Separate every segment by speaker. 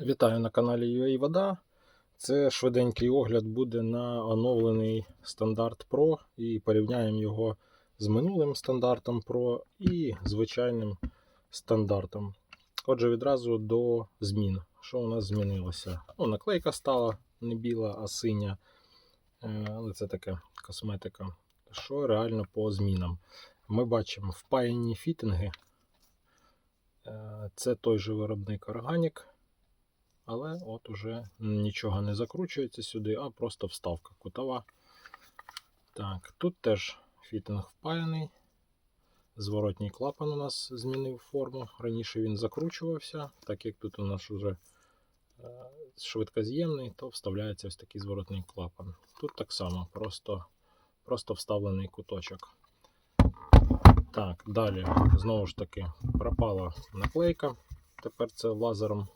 Speaker 1: Вітаю на каналі UA Вода. Це швиденький огляд буде на оновлений стандарт Pro і порівняємо його з минулим стандартом Pro і звичайним стандартом. Отже, відразу до змін. Що у нас змінилося? Ну, наклейка стала не біла, а синя. Е, Але це таке косметика. Що реально по змінам? Ми бачимо впаяні фітинги. Е, Це той же виробник Organic. Але от уже нічого не закручується сюди, а просто вставка кутова. Так, тут теж фітинг впаяний. Зворотній клапан у нас змінив форму. Раніше він закручувався, так як тут у нас вже е, швидкоз'ємний, то вставляється ось такий зворотний клапан. Тут так само, просто, просто вставлений куточок. Так, далі, знову ж таки, пропала наклейка. Тепер це лазером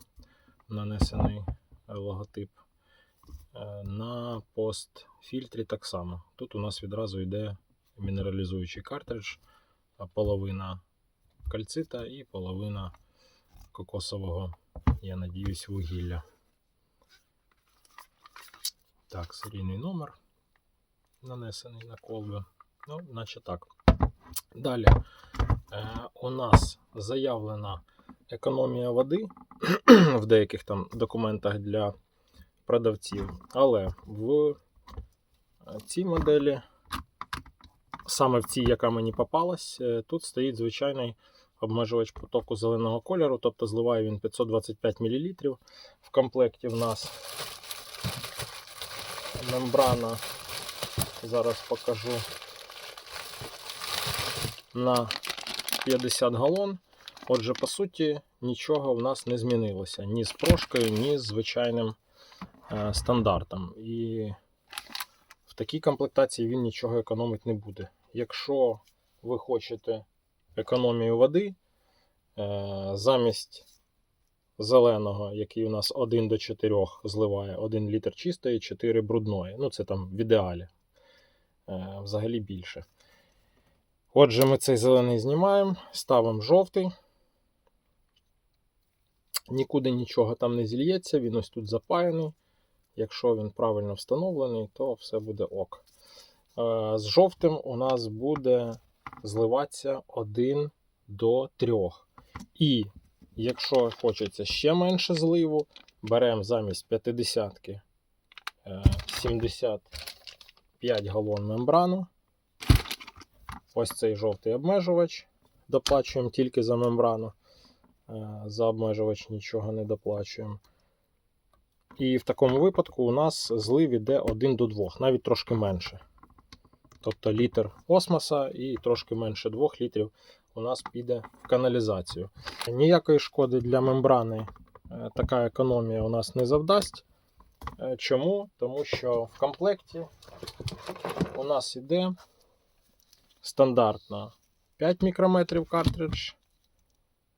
Speaker 1: нанесений логотип. Е, На постфільтрі так само. Тут у нас відразу йде мінералізуючий картридж, половина кальцита і половина кокосового, я надіюсь, вугілля. Так, серійний номер нанесений на колби. Ну, наче так. Далі е, у нас заявлена економія води в деяких там документах для продавців. Але в цій моделі, саме в цій, яка мені попалась, е, тут стоїть звичайний обмежувач потоку зеленого кольору, тобто зливає він 525 мл. В комплекті в нас мембрана, зараз покажу, на 50 галон. Отже, по суті, нічого в нас не змінилося ні з прошкою, ні з звичайним е, стандартом. І в такій комплектації він нічого економити не буде. Якщо ви хочете економію води, е, замість зеленого, який у нас 1 до 4 зливає 1 літр чистої, 4 брудної. Ну, це там в ідеалі. Е, взагалі більше. Отже, ми цей зелений знімаємо, ставимо жовтий. Нікуди нічого там не зільється, він ось тут запаяний. Якщо він правильно встановлений, то все буде ок. Е, З жовтим у нас буде зливатися 1 до 3. І якщо хочеться ще менше зливу, беремо замість 50 75 галон мембрану. Ось цей жовтий обмежувач. Доплачуємо тільки за мембрану. Е, За обмежувач нічого не доплачуємо. І в такому випадку у нас злив іде 1 до 2, навіть трошки менше. Тобто літр осмоса і трошки менше 2 літрів у нас піде в каналізацію. Ніякої шкоди для мембрани е, така економія у нас не завдасть. Е, Чому? Тому що в комплекті у нас іде стандартно 5 мікрометрів картридж,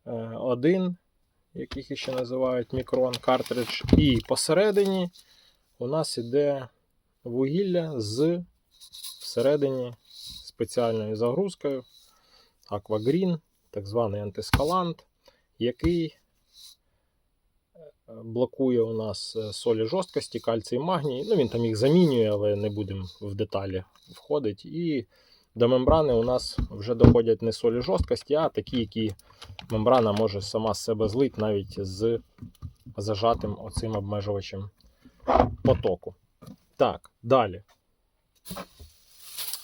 Speaker 1: е, один, яких ще називають мікрон картридж, і посередині у нас іде вугілля з всередині спеціальною загрузкою Aquagreen, так званий антискалант, який е, блокує у нас е, солі жорсткості, кальцій, магній. Ну, він там їх замінює, але не будемо в деталі входити. І до мембрани у нас вже доходять не солі жорсткості, а такі, які мембрана може сама з себе злити навіть з зажатим оцим обмежувачем потоку. Так, далі.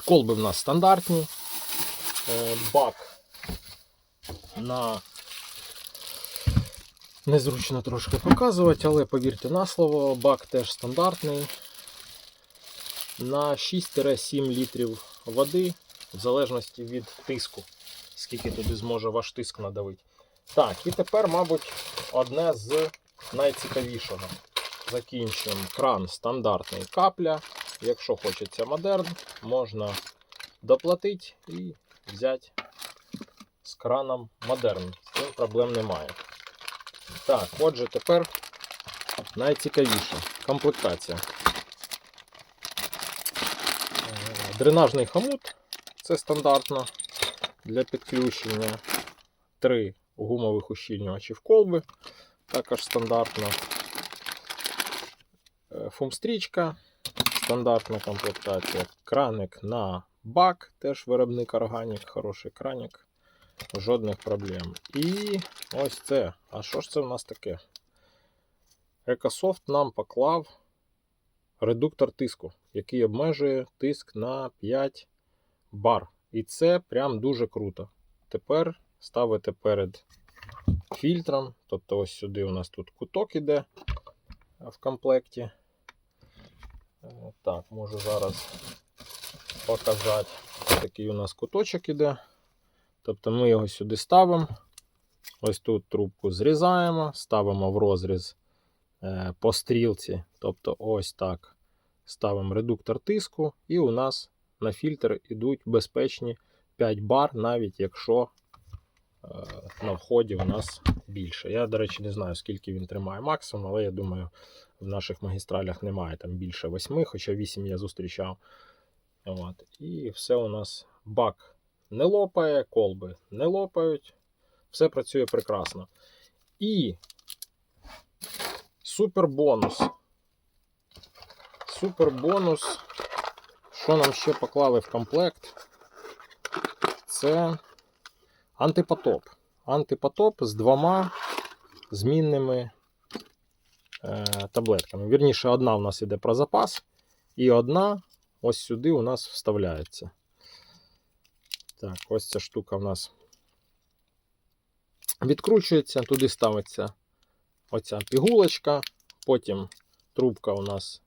Speaker 1: Колби в нас стандартні. Е, Бак на незручно трошки показувати, але повірте на слово, бак теж стандартний. На 6-7 літрів води, в залежності від тиску, скільки туди зможе ваш тиск надавити. Так, і тепер, мабуть, одне з найцікавішого. Закінчуємо кран стандартний капля. Якщо хочеться модерн, можна доплатити і взяти з краном модерн. З цим проблем немає. Так, отже, тепер найцікавіше комплектація. Е, Дренажний хомут це стандартно для підключення. Три гумових ущільнювачів колби, також стандартно. фумстрічка, стандартна комплектація. Краник на бак, теж виробник органік, хороший краник. Жодних проблем. І ось це. А що ж це в нас таке? Екософт нам поклав редуктор тиску, який обмежує тиск на 5 бар. І це прям дуже круто. Тепер ставите перед фільтром. Тобто ось сюди у нас тут куток іде в комплекті. Е, Так, можу зараз показати. Такий у нас куточок іде. Тобто ми його сюди ставимо. Ось тут трубку зрізаємо, ставимо в розріз е, по стрілці. Тобто ось так. Ставимо редуктор тиску, і у нас на фільтр йдуть безпечні 5 бар, навіть якщо е, на вході у нас більше. Я, до речі, не знаю, скільки він тримає максимум, але я думаю, в наших магістралях немає там більше 8, хоча 8 я зустрічав. От. І все у нас бак не лопає, колби не лопають. Все працює прекрасно. І супер бонус. Супер бонус. Що нам ще поклали в комплект? Це антипотоп. Антипотоп з двома змінними е, таблетками. Вірніше, одна у нас іде про запас, і одна ось сюди у нас вставляється. Так, ось ця штука в нас відкручується, туди ставиться оця пігулочка, потім трубка у нас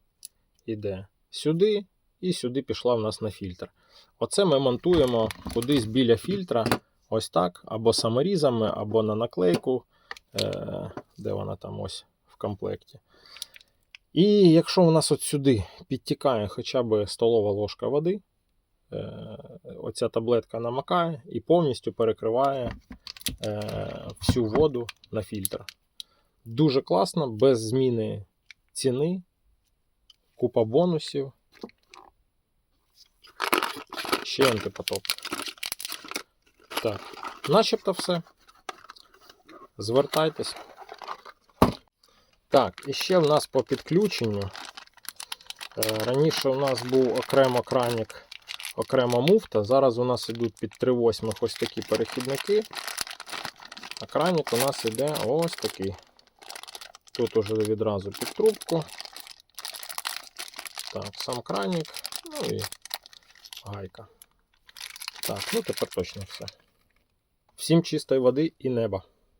Speaker 1: іде сюди, і сюди пішла в нас на фільтр. Оце ми монтуємо кудись біля фільтра, ось так, або саморізами, або на наклейку, е, де вона там ось в комплекті. І якщо у нас от сюди підтікає хоча б столова ложка води, е, оця таблетка намакає і повністю перекриває е, всю воду на фільтр. Дуже класно, без зміни ціни, купа бонусів. Ще антипотоп. Так, начебто все. Звертайтесь. Так, і ще в нас по підключенню. Е, Раніше у нас був окремо кранік, окремо муфта. Зараз у нас йдуть під 3.8 ось такі перехідники. А кранік у нас іде ось такий. Тут уже відразу під трубку. Так, сам краник, ну і гайка. Так, ну тепер точно все. Всім чистої води і неба.